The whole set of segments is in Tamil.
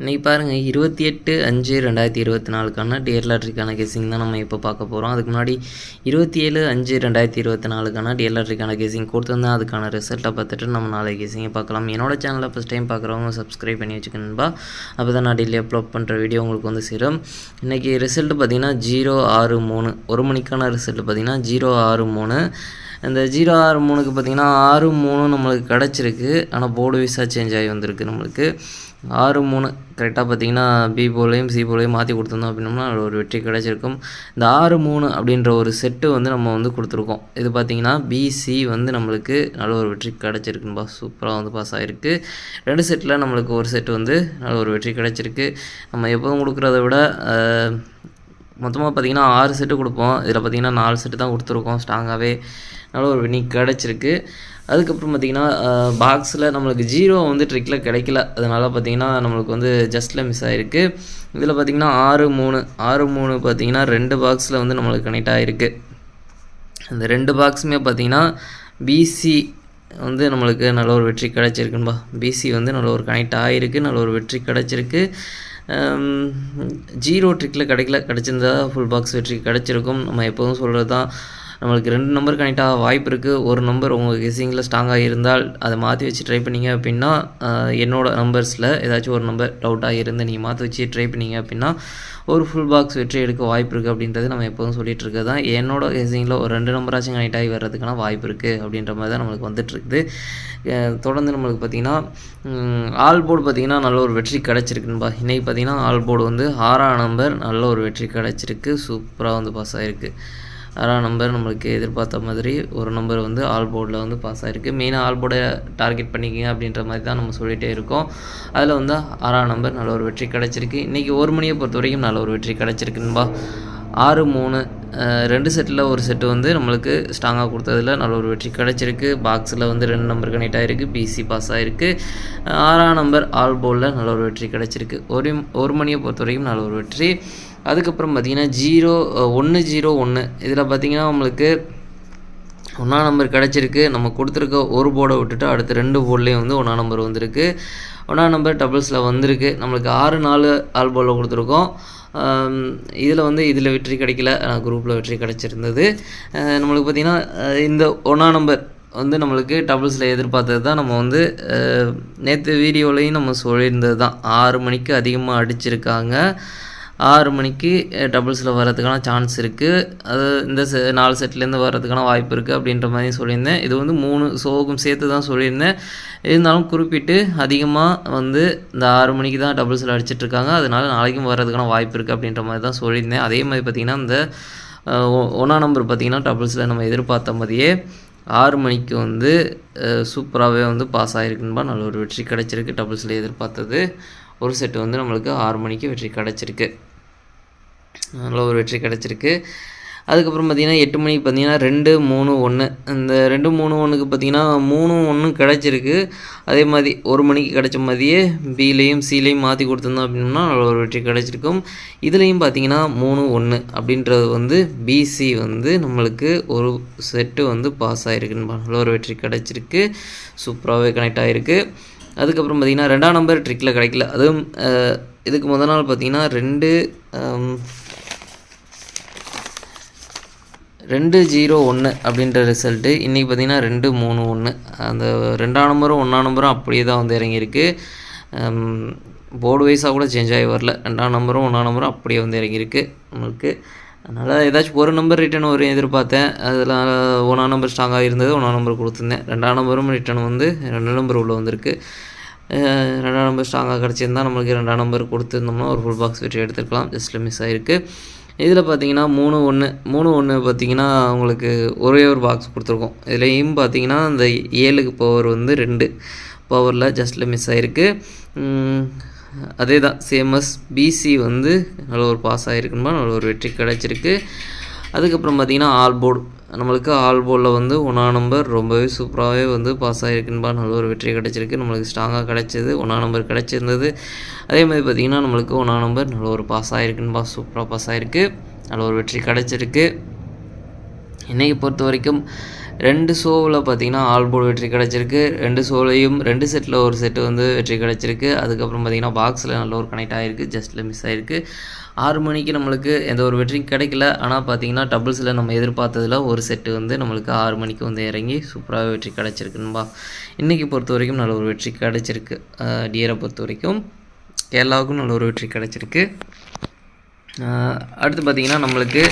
இன்றைக்கி பாருங்கள் இருபத்தி எட்டு அஞ்சு ரெண்டாயிரத்தி இருபத்தி நாலுக்கான டியர் லாட்ரிக்கான கேசிங் தான் நம்ம இப்போ பார்க்க போகிறோம் அதுக்கு முன்னாடி இருபத்தி ஏழு அஞ்சு ரெண்டாயிரத்தி இருபத்தி நாலுக்கான டியர் லாட்ரிக்கான கேசிங் கொடுத்துருந்தேன். அதுக்கான ரிசல்ட்டை பார்த்துட்டு நம்ம நாளை கேசிங்கை பார்க்கலாம். என்னோட சேனலை ஃபஸ்ட் டைம் பார்க்குறவங்க சப்ஸ்கிரைப் பண்ணி வச்சுக்கணும்பா அப்போ தான் நான் டெய்லி அப்லோட் பண்ணுற வீடியோ உங்களுக்கு வந்து சேரும். இன்றைக்கி ரிசல்ட் பார்த்திங்கன்னா ஜீரோ ஆறு மூணு. ஒரு மணிக்கான ரிசல்ட் பார்த்திங்கன்னா ஜீரோ ஆறு மூணு. இந்த ஜீரோ ஆறு மூணுக்கு பார்த்திங்கன்னா ஆறு மூணு நம்மளுக்கு கிடச்சிருக்கு. ஆனால் போர்டு வைஸாக சேஞ்ச் ஆகி வந்திருக்கு நம்மளுக்கு. ஆறு மூணு. கரெக்டாக பார்த்தீங்கன்னா பி போலையும் சி போலையும் மாற்றி கொடுத்துருந்தோம் அப்படின்னோம்னா ஒரு வெற்றி கிடச்சிருக்கும். இந்த ஆறு மூணு அப்படின்ற ஒரு செட்டு வந்து நம்ம வந்து கொடுத்துருக்கோம். இது பார்த்திங்கன்னா பிசி வந்து நம்மளுக்கு நல்ல ஒரு வெற்றி கிடச்சிருக்குன்பா சூப்பராக வந்து பாஸ் ஆகிருக்கு ரெண்டு செட்டில் நம்மளுக்கு ஒரு செட்டு வந்து நல்ல ஒரு வெற்றி கிடச்சிருக்கு. நம்ம எப்போதும் கொடுக்குறத விட மொத்தமாக பார்த்திங்கன்னா ஆறு செட்டு கொடுப்போம். இதில் பார்த்திங்கன்னா நாலு செட்டு தான் கொடுத்துருக்கோம். ஸ்ட்ராங்காகவே நல்ல ஒரு வினி கிடச்சிருக்கு. அதுக்கப்புறம் பார்த்திங்கன்னா பாக்ஸில் நம்மளுக்கு ஜீரோ வந்து ட்ரிக்கில் கிடைக்கல. அதனால் பார்த்திங்கன்னா நம்மளுக்கு வந்து ஜஸ்ட்டில் மிஸ் ஆகிருக்கு இதில் பார்த்திங்கன்னா ஆறு மூணு. ஆறு மூணு பார்த்திங்கன்னா ரெண்டு பாக்ஸில் வந்து நம்மளுக்கு கனெக்ட் ஆகிருக்கு அந்த ரெண்டு பாக்ஸுமே பார்த்திங்கன்னா பிசி வந்து நம்மளுக்கு நல்ல ஒரு வெற்றி கிடச்சிருக்குன்பா. பிசி வந்து நல்ல ஒரு கனெக்ட் ஆகிருக்கு நல்ல ஒரு வெற்றி கிடச்சிருக்கு. ஜீரோ ட்ரிக்கில் கிடைக்கல. கிடச்சிருந்தா ஃபுல் பாக்ஸ் வெற்றி கிடச்சிருக்கும். நம்ம எப்போதும் சொல்கிறது தான் நம்மளுக்கு ரெண்டு நம்பர் கனெக்ட் ஆக வாய்ப்பு இருக்குது ஒரு நம்பர் உங்கள் கெஸிங்கில் ஸ்ட்ராங்காக இருந்தால் அதை மாற்றி வச்சு ட்ரை பண்ணிங்க அப்படின்னா என்னோடய நம்பர்ஸில் ஏதாச்சும் ஒரு நம்பர் டவுட்டாக இருந்து நீங்கள் மாற்றி வச்சு ட்ரை பண்ணிங்க அப்படின்னா ஒரு ஃபுல் பாக்ஸ் வெற்றி எடுக்க வாய்ப்பு இருக்குது அப்படின்றது நம்ம எப்போதும் சொல்லிகிட்டு இருக்கிறது தான் என்னோட கெஸிங்கில் ஒரு ரெண்டு நம்பராச்சும் கனெக்ட் ஆகி வர்றதுக்கான வாய்ப்பு இருக்குது அப்படின்ற மாதிரி தான் நம்மளுக்கு வந்துட்டுருக்குது தொடர்ந்து நம்மளுக்கு பார்த்திங்கன்னா ஆல் போர்டு பார்த்திங்கன்னா நல்ல ஒரு வெற்றி கிடச்சிருக்குன்பா இன்றைக்கி பார்த்திங்கன்னா ஆல் போர்டு வந்து ஆறாம் நம்பர் நல்ல ஒரு வெற்றி கிடச்சிருக்கு. சூப்பராக வந்து பாஸ் ஆகிருக்கு ஆறாம் நம்பர் நம்மளுக்கு எதிர்பார்த்த மாதிரி ஒரு நம்பர் வந்து ஆல் போர்டில் வந்து பாஸ் ஆகிருக்கு மெயினாக ஆல் போர்டை டார்கெட் பண்ணிக்கிங்க அப்படின்ற மாதிரி தான் நம்ம சொல்லிகிட்டே இருக்கோம். அதில் வந்து ஆறாம் நம்பர் நல்ல ஒரு வெற்றி கிடச்சிருக்கு. இன்றைக்கி ஒரு மணியை பொறுத்த வரைக்கும் நல்ல ஒரு வெற்றி கிடச்சிருக்குன்பா ஆறு மூணு ரெண்டு செட்டில் ஒரு செட்டு வந்து நம்மளுக்கு ஸ்ட்ராங்காக கொடுத்ததில் நல்ல ஒரு வெற்றி கிடச்சிருக்கு. பாக்ஸில் வந்து ரெண்டு நம்பர் கனெக்ட் ஆகிருக்கு பிசி பாஸ் ஆகிருக்கு ஆறாம் நம்பர் ஆல் போலில் நல்ல ஒரு வெற்றி கிடச்சிருக்கு. ஒரு ஒரு மணியை பொறுத்த வரைக்கும் நல்ல ஒரு வெற்றி. அதுக்கப்புறம் பார்த்திங்கன்னா ஜீரோ ஒன்று ஜீரோ ஒன்று இதில் பார்த்திங்கன்னா நம்மளுக்கு ஒன்றா நம்பர் கிடச்சிருக்கு. நம்ம கொடுத்துருக்க ஒரு போர்டை விட்டுட்டு அடுத்த ரெண்டு போர்ட்லேயும் வந்து ஒன்றா நம்பர் வந்திருக்கு. ஒன்றா நம்பர் டபுள்ஸில் வந்திருக்கு. நம்மளுக்கு ஆறு நாலு ஆல் போர்டில் கொடுத்துருக்கோம். இதில் வந்து இதில் வெற்றி கிடைக்கல. குரூப்பில் வெற்றி கிடச்சிருந்தது. நம்மளுக்கு பார்த்திங்கன்னா இந்த ஒன்றா நம்பர் வந்து நம்மளுக்கு டபுள்ஸில் எதிர்பார்த்தது தான். நம்ம வந்து நேற்று வீடியோலையும் நம்ம சொல்லியிருந்தது தான். ஆறு மணிக்கு அதிகமாக அடிச்சிருக்காங்க. ஆறு மணிக்கு டபுள்ஸில் வர்றதுக்கான சான்ஸ் இருக்குது அது இந்த செ நாலு செட்லேருந்து வர்றதுக்கான வாய்ப்பு இருக்குது அப்படின்ற மாதிரி சொல்லியிருந்தேன். இது வந்து மூணு சோகம் சேர்த்து தான் சொல்லியிருந்தேன். இருந்தாலும் குறிப்பிட்டு அதிகமாக வந்து இந்த ஆறு மணிக்கு தான் டபுள்ஸில் அடிச்சிட்ருக்காங்க. அதனால் நாளைக்கும் வர்றதுக்கான வாய்ப்பு இருக்குது அப்படின்ற மாதிரி தான் சொல்லியிருந்தேன். அதே மாதிரி பார்த்திங்கன்னா இந்த ஒன்றா நம்பர் பார்த்திங்கன்னா டபுள்ஸில் நம்ம எதிர்பார்த்த மாதிரியே ஆறு மணிக்கு வந்து சூப்பராகவே வந்து பாஸ் ஆகிருக்குன்பா நல்ல ஒரு வெற்றி கிடச்சிருக்கு டபுள்ஸில் எதிர்பார்த்தது. ஒரு செட்டு வந்து நம்மளுக்கு ஆறு மணிக்கு வெற்றி கிடச்சிருக்கு. நல்ல ஒரு வெற்றி கிடச்சிருக்கு. அதுக்கப்புறம் பார்த்திங்கன்னா எட்டு மணிக்கு பார்த்திங்கன்னா ரெண்டு மூணு ஒன்று இந்த ரெண்டு மூணு ஒன்றுக்கு பார்த்திங்கன்னா மூணு ஒன்று கிடச்சிருக்கு. அதே மாதிரி ஒரு மணிக்கு கிடச்ச மாதிரியே பிலையும் சிலையும் மாற்றி கொடுத்துருந்தோம் அப்படின்னா நல்ல ஒரு வெற்றி கிடச்சிருக்கும். இதுலேயும் பார்த்திங்கன்னா மூணு ஒன்று அப்படின்றது வந்து பிசி வந்து நம்மளுக்கு ஒரு செட்டு வந்து பாஸ் ஆகிருக்குன்னு நல்ல ஒரு வெற்றி கிடச்சிருக்கு. சூப்பராகவே கனெக்ட் ஆகிருக்கு அதுக்கப்புறம் பார்த்திங்கன்னா ரெண்டாம் நம்பர் ட்ரிக்கில் கிடைக்கல. அதுவும் இதுக்கு முதல் நாள் பார்த்திங்கன்னா ரெண்டு ரெண்டு ஜீரோ ஒன்று அப்படின்ற ரிசல்ட்டு இன்றைக்கி பார்த்திங்கன்னா ரெண்டு மூணு ஒன்று அந்த ரெண்டாம் நம்பரும் ஒன்றாம் நம்பரும் அப்படியே தான் வந்து இறங்கியிருக்கு. போர்டு வைஸாக கூட சேஞ்ச் ஆகி வரல. ரெண்டாம் நம்பரும் ஒன்றாம் நம்பரும் அப்படியே வந்து இறங்கியிருக்கு நம்மளுக்கு. அதனால் ஏதாச்சும் ஒரு நம்பர் ரிட்டன் வரும் எதிர்பார்த்தேன். அதில் ஒன்றாம் நம்பர் ஸ்ட்ராங்காக இருந்தது ஒன்றாம் நம்பர் கொடுத்துருந்தேன். ரெண்டாம் நம்பரும் ரிட்டர்ன் வந்து ரெண்டு நம்பர் உள்ளே வந்திருக்கு. ரெண்டாம் நம்பர் ஸ்ட்ராங்காக கிடச்சிருந்தா நம்மளுக்கு ரெண்டாம் நம்பர் கொடுத்துருந்தோம்னா ஒரு ஃபுல் பாக்ஸ் வெற்றி எடுத்துக்கலாம் ஜஸ்ட்டில் மிஸ் ஆகிருக்கு இதில் பார்த்தீங்கன்னா மூணு ஒன்று மூணு ஒன்று பார்த்தீங்கன்னா உங்களுக்கு ஒரே ஒரு பாக்ஸ் கொடுத்துருக்கோம். இதுலேயும் பார்த்தீங்கன்னா இந்த ஏழுக்கு பவர் வந்து ரெண்டு. பவரில் ஜஸ்ட்டில் மிஸ் ஆகிருக்கு அதே தான் சேமஸ் பிசி வந்து நல்ல ஒரு பாஸ் ஆகிருக்குமா நல்ல ஒரு வெற்றி கிடச்சிருக்கு. அதுக்கப்புறம் பார்த்தீங்கன்னா ஆல் போர்டு. நம்மளுக்கு ஆல் போர்டில் வந்து ஒன்றா நம்பர் ரொம்பவே சூப்பராகவே வந்து பாஸ் ஆகிருக்குன்பா நல்ல ஒரு வெற்றி கிடச்சிருக்கு. நம்மளுக்கு ஸ்ட்ராங்காக கிடச்சிது. ஒன்றா நம்பர் கிடச்சிருந்தது. அதே மாதிரி பார்த்திங்கன்னா நம்மளுக்கு ஒன்றா நம்பர் நல்ல ஒரு பாஸ் ஆகிருக்குன்பா சூப்பராக பாஸ் ஆகிருக்கு நல்ல ஒரு வெற்றி கிடச்சிருக்கு. இன்றைக்கி பொறுத்த வரைக்கும் ரெண்டு ஷோவில் பார்த்தீங்கன்னா ஆல் போர்டு வெற்றி கிடச்சிருக்கு. ரெண்டு ஷோலையும் ரெண்டு செட்டில் ஒரு செட்டு வந்து வெற்றி கிடச்சிருக்கு. அதுக்கப்புறம் பார்த்திங்கன்னா பாக்ஸில் நல்ல ஒரு கனெக்ட் ஆகிருக்கு ஜஸ்ட்டில் மிஸ் ஆகிருக்கு ஆறு மணிக்கு நம்மளுக்கு எந்த ஒரு வெற்றியும் கிடைக்கல. ஆனால் பார்த்திங்கன்னா டபுள்ஸில் நம்ம எதிர்பார்த்ததில் ஒரு செட்டு வந்து நம்மளுக்கு ஆறு மணிக்கு வந்து இறங்கி சூப்பராக வெற்றி கிடச்சிருக்குன்பா. இன்றைக்கி பொறுத்த வரைக்கும் நல்ல ஒரு வெற்றி கிடச்சிருக்கு. டியரை பொறுத்த வரைக்கும் கேரளாவுக்கும் நல்ல ஒரு வெற்றி கிடச்சிருக்கு. அடுத்து பார்த்திங்கன்னா நம்மளுக்கு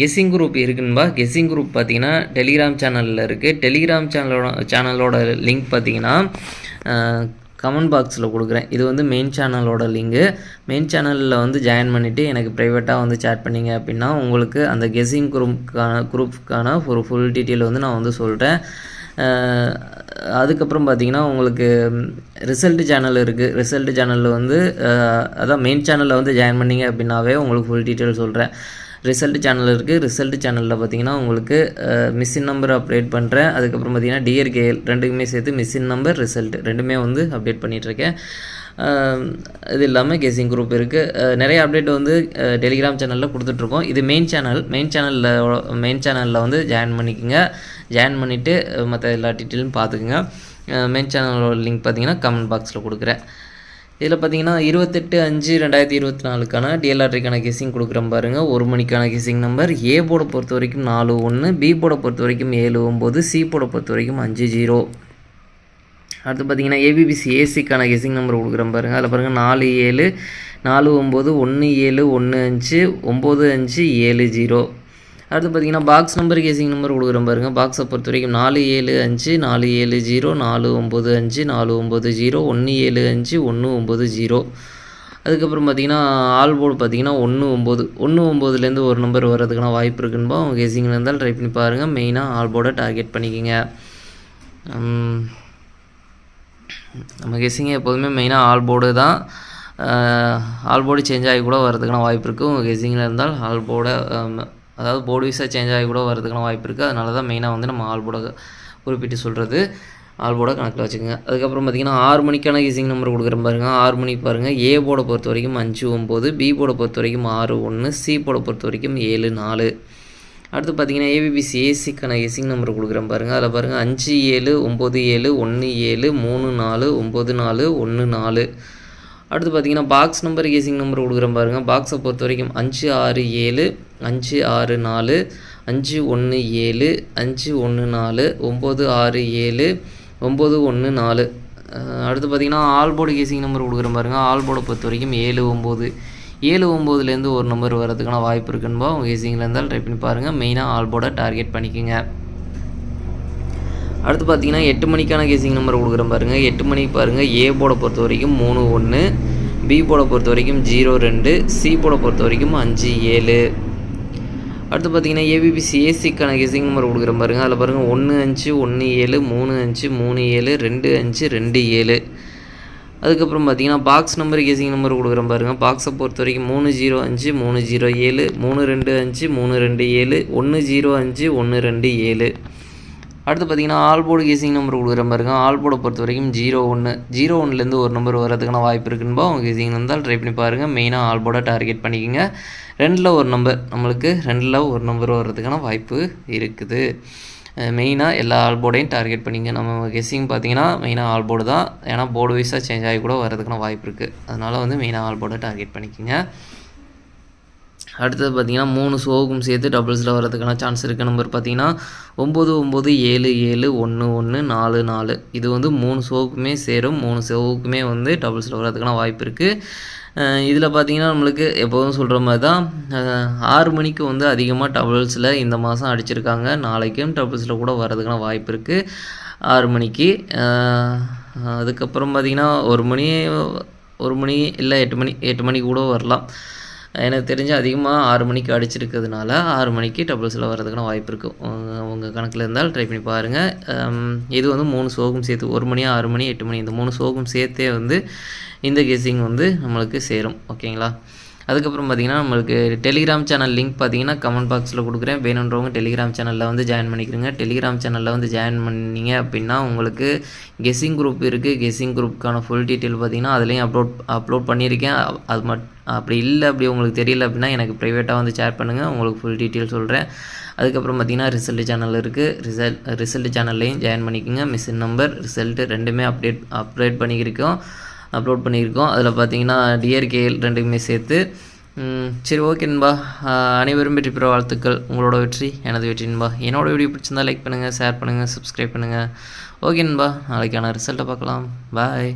கெஸ்ஸிங் குரூப் இருக்குன்பா. கெஸ்ஸிங் குரூப் பார்த்தீங்கன்னா டெலிகிராம் சேனலில் இருக்குது டெலிகிராம் சேனலோட சேனலோட லிங்க் பார்த்தீங்கன்னா கமெண்ட் பாக்ஸில் கொடுக்குறேன். இது வந்து மெயின் சேனலோட லிங்கு. மெயின் சேனலில் வந்து ஜாயின் பண்ணிவிட்டு எனக்கு ப்ரைவேட்டாக வந்து சேட் பண்ணிங்க அப்படின்னா உங்களுக்கு அந்த கெஸ்ஸிங் குரூப்புக்கான குரூப்புக்கான ஒரு ஃபுல் டீட்டெயில் வந்து நான் வந்து சொல்கிறேன் அதுக்கப்புறம் பார்த்தீங்கன்னா உங்களுக்கு ரிசல்ட் சேனல் இருக்குது ரிசல்ட் சேனலில் வந்து அதான் மெயின் சேனலில் வந்து ஜாயின் பண்ணிங்க அப்படின்னாவே உங்களுக்கு ஃபுல் டீட்டெயில் சொல்கிறேன் ரிசல்ட் சேனல் இருக்குது ரிசல்ட் சேனலில் பார்த்தீங்கன்னா உங்களுக்கு மிஸ்ஸின் நம்பர் அப்டேட் பண்ணுறேன் அதுக்கப்புறம் பார்த்தீங்கன்னா டிஆர்கேஎல் ரெண்டுக்குமே சேர்த்து மிஸ்ஸின் நம்பர் ரிசல்ட் ரெண்டுமே வந்து அப்டேட் பண்ணிகிட்ருக்கேன் இது இல்லாமல் கேசிங் குரூப் இருக்குது நிறைய அப்டேட் வந்து டெலிகிராம் சேனலில் கொடுத்துட்ருக்கோம் இது மெயின் சேனல் மெயின் சேனலில் மெயின் சேனலில் வந்து ஜாயின் பண்ணிக்கோங்க. ஜாயின் பண்ணிவிட்டு மற்ற எல்லா டீட்டெயிலும் பார்த்துக்குங்க மெயின் சேனலோட லிங்க் பார்த்தீங்கன்னா கமெண்ட் பாக்ஸில் கொடுக்குறேன். இதில் பார்த்தீங்கன்னா இருபத்தெட்டு அஞ்சு ரெண்டாயிரத்தி இருபத்தி நாலுக்கான டிஎல்ஆர்டிக்கான கெஸிங் கொடுக்குறேன் பாருங்கள் ஒரு மணிக்கான கெஸிங் நம்பர் ஏ போட பொறுத்த வரைக்கும் நாலு ஒன்று. பி போட பொறுத்த வரைக்கும் ஏழு ஒம்பது. சி போட பொறுத்த வரைக்கும் அஞ்சு ஜீரோ அடுத்து பார்த்தீங்கன்னா ஏபிபிசி ஏசிக்கான கெஸிங் நம்பர் கொடுக்குறேன் பாருங்கள் அதில் பாருங்கள் நாலு ஏழு நாலு ஒம்பது ஒன்று ஏழு ஒன்று அஞ்சு ஒம்பது அஞ்சு ஏழு ஜீரோ அடுத்து பார்த்தீங்கன்னா பாக்ஸ் நம்பர் கேசிங் நம்பர் கொடுக்குறேன் பாருங்கள் பாக்ஸை பொறுத்த வரைக்கும் நாலு ஏழு அஞ்சு நாலு ஏழு ஜீரோ நாலு ஒம்பது அஞ்சு நாலு ஒம்பது ஜீரோ ஒன்று ஏழு அஞ்சு ஒன்று ஒம்பது ஜீரோ அதுக்கப்புறம் பார்த்தீங்கன்னா ஆல் போர்டு பார்த்தீங்கன்னா ஒன்று ஒம்பது ஒன்று ஒம்போதுலேருந்து ஒரு நம்பர் வர்றதுக்கான வாய்ப்பு இருக்குன்பா அவங்க கெஸிங்கில் இருந்தால் ட்ரை பண்ணி பாருங்கள் மெயினாக ஆல் போர்டை டார்கெட் பண்ணிக்கோங்க. நம்ம கெஸிங்க எப்போதுமே மெயினாக ஆல் போர்டு தான் ஆல் போர்டு சேஞ்ச் ஆகி கூட வரதுக்கான வாய்ப்பு இருக்குது உங்கள் கெஸிங்கில் இருந்தால் ஆல் போர்டை அதாவது போர்டு வீஸாக சேஞ்ச் ஆகி கூட வரதுக்கான வாய்ப்பு இருக்குது அதனால தான் மெயினாக வந்து நம்ம ஆல் போட குறிப்பிட்டு சொல்கிறது ஆல் போட கணக்கில் வச்சுக்கோங்க. அதுக்கப்புறம் பார்த்திங்கன்னா ஆறு மணிக்கான ஈஸிங் நம்பர் கொடுக்குற பாருங்கள் ஆறு மணிக்கு பாருங்கள் ஏ போட பொறுத்த வரைக்கும் அஞ்சு ஒம்பது பி போட பொறுத்த வரைக்கும் ஆறு ஒன்று சி போட பொறுத்த வரைக்கும் ஏழு நாலு. அடுத்து பார்த்தீங்கன்னா ஏபிபிசி ஏசிக்கான ஏசிங் நம்பர் கொடுக்குறேன் பாருங்கள் அதில் பாருங்கள் அஞ்சு ஏழு ஒம்பது ஏழு ஒன்று ஏழு மூணு நாலு ஒம்பது நாலு ஒன்று நாலு. அடுத்து பார்த்தீங்கன்னா பாக்ஸ் நம்பர் கேசிங் நம்பர் கொடுக்குறேன் பாருங்கள் பாக்ஸை பொறுத்த வரைக்கும் அஞ்சு ஆறு ஏழு அஞ்சு ஆறு நாலு அஞ்சு ஒன்று ஏழு அஞ்சு ஒன்று நாலு ஒம்பது ஆறு ஏழு ஒம்பது ஒன்று நாலு. அடுத்து பார்த்தீங்கன்னா ஆல்போர்டு கேசிங் நம்பர் கொடுக்குறேன் பாருங்கள் ஆல்போர்டை பொறுத்த வரைக்கும் ஏழு ஒம்பது. ஏழு ஒம்போதுலேருந்து ஒரு நம்பர் வரதுக்கான வாய்ப்பு இருக்குன்னு உங்கள் கேசிங்கில் இருந்தால் ட்ரை பண்ணி பாருங்கள் மெயினாக ஆல்போர்டை டார்கெட் பண்ணிக்கோங்க. அடுத்து பார்த்தீங்கன்னா எட்டு மணிக்கான கேசிங் நம்பர் கொடுக்குறேன் பாருங்கள் எட்டு மணிக்கு பாருங்கள் ஏ போட பொறுத்த வரைக்கும் மூணு ஒன்று பி போட பொறுத்த வரைக்கும் ஜீரோ ரெண்டு. சி போட பொறுத்த வரைக்கும் அஞ்சு ஏழு. அடுத்து பார்த்தீங்கன்னா ஏபிபிசி ஏசிக்கான கேசிங் நம்பர் கொடுக்குறேன் பாருங்கள் அதில் பாருங்கள் ஒன்று அஞ்சு ஒன்று ஏழு மூணு அஞ்சு மூணு ஏழு ரெண்டு அஞ்சு ரெண்டு ஏழு. அதுக்கப்புறம் பார்த்தீங்கன்னா பாக்ஸ் நம்பர் கேசிங் நம்பர் கொடுக்குறேன் பாருங்கள் பாக்ஸை பொறுத்த வரைக்கும் மூணு ஜீரோ அஞ்சு மூணு ஜீரோ ஏழு. மூணு ரெண்டு அஞ்சு மூணு ரெண்டு ஏழு. ஒன்று ஜீரோ அஞ்சு ஒன்று ரெண்டு ஏழு. அடுத்து பார்த்தீங்கன்னா ஆல்போர்டு கேசிங் நம்பர் கொடுக்குற பாருங்க ஆல் போர்டை பொறுத்த வரைக்கும் ஜீரோ ஒன்று ஜீரோ ஒன்லேருந்து ஒரு நம்பர் வரதுக்கான வாய்ப்பு இருக்குன்பா அவங்க கேசிங் இருந்தால் ட்ரை பண்ணி பாருங்கள் மெயினாக ஆல்போர்டை டார்கெட் பண்ணிக்கோங்க. ரெண்டில் ஒரு நம்பர் நம்மளுக்கு ரெண்டில் ஒரு நம்பர் வர்றதுக்கான வாய்ப்பு இருக்குது. மெயினாக எல்லா ஆல் போர்டையும் டார்கெட் பண்ணிங்க நம்ம கெஸ்ஸிங் பார்த்தீங்கன்னா மெயினாக ஆல் போர்டு தான். ஏன்னா போர்டு வைஸாக சேஞ்ச் ஆகி கூட வரதுக்கான வாய்ப்பு இருக்குது அதனால் வந்து மெயினாக ஆல் போர்டை டார்கெட் பண்ணிக்கோங்க. அடுத்தது பார்த்தீங்கன்னா மூணு ஷோவுக்கும் சேர்த்து டபுள்ஸில் வரதுக்கான சான்ஸ் இருக்க. நம்பர் பார்த்தீங்கன்னா ஒம்பது ஒம்பது ஏழு ஏழு ஒன்று ஒன்று நாலு நாலு. இது வந்து மூணு சோவுக்குமே சேரும். மூணு ஷோவுக்குமே வந்து டபுள்ஸில் வரதுக்கான வாய்ப்பு இருக்குது இதில் பார்த்தீங்கன்னா நம்மளுக்கு எப்போதும் சொல்கிற மாதிரி தான் ஆறு மணிக்கு வந்து அதிகமாக டபுள்ஸில் இந்த மாதம் அடிச்சிருக்காங்க. நாளைக்கும் டபுள்ஸில் கூட வரதுக்கான வாய்ப்பு இருக்குது ஆறு மணிக்கு. அதுக்கப்புறம் பார்த்திங்கன்னா ஒரு மணி ஒரு மணி இல்லை எட்டு மணி எட்டு மணிக்கு கூட வரலாம். எனக்கு தெரிஞ்சு அதிகமாக ஆறு மணிக்கு அடிச்சிருக்கிறதுனால ஆறு மணிக்கு டபுள்ஸில் வர்றதுக்கான வாய்ப்பு இருக்குது உங்கள் கணக்கில் இருந்தால் ட்ரை பண்ணி பாருங்கள் இது வந்து மூணு சோகம் சேர்த்து ஒரு மணி ஆறு மணி எட்டு மணி இந்த மூணு சோகம் சேர்த்தே வந்து இந்த கெஸிங் வந்து நம்மளுக்கு சேரும். ஓகேங்களா அதுக்கப்புறம் பார்த்தீங்கன்னா நம்மளுக்கு டெலிகிராம் சேனல் லிங்க் பார்த்தீங்கன்னா கமெண்ட் பாக்ஸில் கொடுக்குறேன். வேணுன்றவங்க டெலிகிராம் சேனலில் வந்து ஜாயின் பண்ணிக்கிறேங்க டெலிகிராம் சேனலில் வந்து ஜாயின் பண்ணீங்க அப்படின்னா உங்களுக்கு கெஸ்ஸிங் குரூப் இருக்குது கெஸ்ஸிங் குரூப்புக்கான ஃபுல் டீட்டெயில் பார்த்தீங்கன்னா அதுலேயும் அப்லோட் அப்லோட் பண்ணியிருக்கேன். அது மட் அப்படி இல்லை அப்படி உங்களுக்கு தெரியல அப்படின்னா எனக்கு ப்ரைவேட்டாக வந்து ஷேர் பண்ணுங்கள் உங்களுக்கு ஃபுல் டீட்டெயில் சொல்கிறேன் அதுக்கப்புறம் பார்த்தீங்கன்னா ரிசல்ட் சேனல் இருக்குது ரிசல்ட் ரிசல்ட் சேனல்லையும் ஜாயின் பண்ணிக்கோங்க. மிஷின் நம்பர் ரிசல்ட்டு ரெண்டுமே அப்டேட் அப்டேட் பண்ணிக்கிருக்கோம். அப்லோட் பண்ணியிருக்கோம். அதில் பார்த்தீங்கன்னா டிஆர்கேஎல் ரெண்டுக்குமே சேர்த்து சரி ஓகே நண்பா. அனைவரும் வெற்றி பெற வாழ்த்துக்கள். உங்களோட வெற்றி எனது வெற்றி நண்பா. என்னோட வீடியோ பிடிச்சிருந்தா லைக் பண்ணுங்கள் ஷேர் பண்ணுங்கள் சப்ஸ்கிரைப் பண்ணுங்கள் ஓகே நண்பா. நாளைக்கான ரிசல்ட்டை பார்க்கலாம். பாய்